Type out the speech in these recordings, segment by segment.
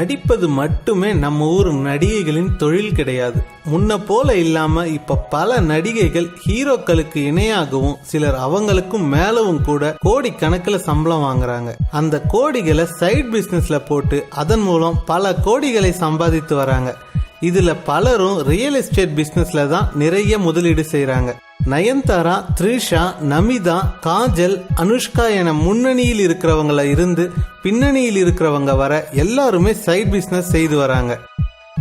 நடிப்பது மட்டுமே நம்ம ஊர் நடிகைகளின் தொழில் கிடையாது. முன்ன போல இல்லாம இப்ப பல நடிகைகள் ஹீரோக்களுக்கு இணையாகவும் சிலர் அவங்களுக்கும் மேலவும் கூட கோடி கணக்கில் சம்பளம் வாங்குறாங்க. அந்த கோடிகளை சைட் பிசினஸ்ல போட்டு அதன் மூலம் பல கோடிகளை சம்பாதித்து வராங்க. இதுல பலரும் ரியல் எஸ்டேட் பிசினஸ்ல தான் நிறைய முதலீடு செய்யறாங்க நயன்தாரா த்ரிஷா நமிதா காஜல் அனுஷ்கா என முன்னணியில் இருக்கிறவங்கள இருந்து பின்னணியில் இருக்கிறவங்க வர எல்லாருமே சைட் பிஸ்னஸ் செய்து வராங்க.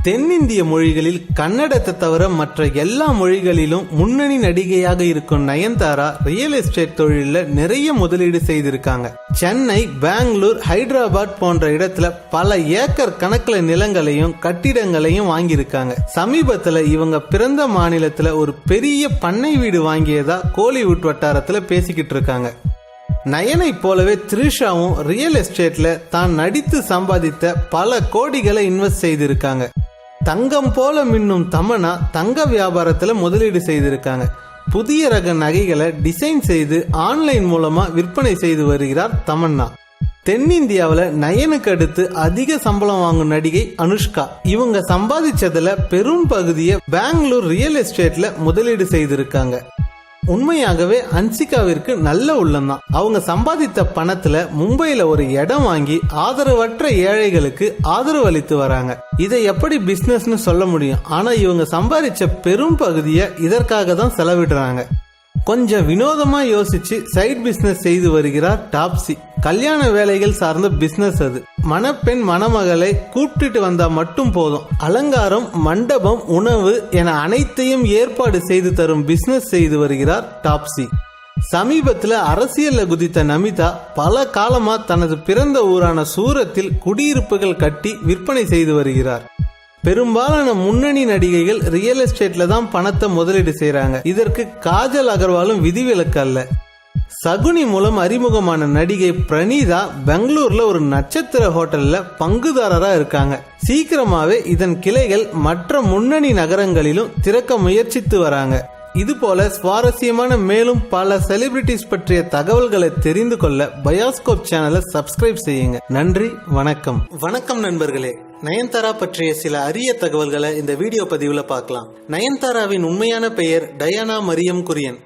தென்னிந்திய மொழிகளில் கன்னடத்தை தவிர மற்ற எல்லா மொழிகளிலும் முன்னணி நடிகையாக இருக்கும் நயன்தாரா ரியல் எஸ்டேட் தொழிலில் நிறைய முதலீடு செய்திருக்காங்க. சென்னை பெங்களூர் ஹைதராபாத் போன்ற இடத்துல பல ஏக்கர் கணக்கில் நிலங்களையும் கட்டிடங்களையும் வாங்கியிருக்காங்க. சமீபத்தில் இவங்க பிறந்த மாநிலத்தில் ஒரு பெரிய பண்ணை வீடு வாங்கியதா கோலிவுட் வட்டாரத்தில் பேசிக்கிட்டு இருக்காங்க. நயனை போலவே த்ரிஷாவும் ரியல் எஸ்டேட்ல தான் நடித்து சம்பாதித்த பல கோடிகளை இன்வெஸ்ட் செய்திருக்காங்க. தங்கம் போல மின்னும் தமனா தங்க வியாபாரத்தில் முதலீடு செய்திருக்காங்க. புதிய ரக நகைகளை டிசைன் செய்து ஆன்லைன் மூலமா விற்பனை செய்து வருகிறார் தமன்னா. தென்னிந்தியாவில் நயனுக்கு அடுத்து அதிக சம்பளம் வாங்கும் நடிகை அனுஷ்கா. இவங்க சம்பாதிச்சதுல பெரும் பகுதியை பெங்களூர் ரியல் எஸ்டேட்ல முதலீடு செய்திருக்காங்க. உண்மையாகவே அன்சிகாவிற்கு நல்ல உள்ளம்தான். அவங்க சம்பாதித்த பணத்துல மும்பையில ஒரு இடம் வாங்கி ஆதரவற்ற ஏழைகளுக்கு ஆதரவு அளித்து வராங்க. இதை எப்படி பிசினஸ்னு சொல்ல முடியும்? ஆனா இவங்க சம்பாதிச்ச பெரும் பகுதியை இதற்காக தான் செலவிடுறாங்க. கொஞ்சம் வினோதமா யோசிச்சு சைட் பிசினஸ் செய்து வருகிறார் டாப்ஸி. கல்யாண வேலைகள் சார்ந்த பிசினஸ் அது. மணப்பெண் மணமகளை கூப்பிட்டுட்டு வந்தா மட்டும் போதும். அலங்காரம் மண்டபம் உணவு என அனைத்தையும் ஏற்பாடு செய்து தரும் பிசினஸ் செய்து வருகிறார் டாப்ஸி. சமீபத்தில் அரசியலில் குதித்த நமிதா பல காலமா தனது பிறந்த ஊரான சூரத்தில் குடியிருப்புகள் கட்டி விற்பனை செய்து வருகிறார். பெரும்பாலான முன்னணி நடிகைகள் ரியல் எஸ்டேட்ல தான் பணத்தை முதலீடு செய்யறாங்க இதற்கு காஜல் அகர்வாலும் விதிவிலக்கு அல்ல. சகுனி மூலம் அறிமுகமான நடிகை பிரணீதா பெங்களூர்ல ஒரு நட்சத்திர ஹோட்டல்ல பங்குதாரரா இருக்காங்க. சீக்கிரமாவே இதன் கிளைகள் மற்ற முன்னணி நகரங்களிலும் திறக்க முயற்சித்து வராங்க. இது போல சுவாரஸ்யமான மேலும் பல செலிபிரிட்டிஸ் பற்றிய தகவல்களை தெரிந்து கொள்ள பயாஸ்கோப் சேனலை சப்ஸ்கிரைப் செய்யுங்க. நன்றி வணக்கம். வணக்கம் நண்பர்களே. நயன்தாரா பற்றிய சில அரிய தகவல்களை இந்த வீடியோ பதிவுல பார்க்கலாம். நயன்தாராவின் உண்மையான பெயர் டயானா மரியம் குரியன்.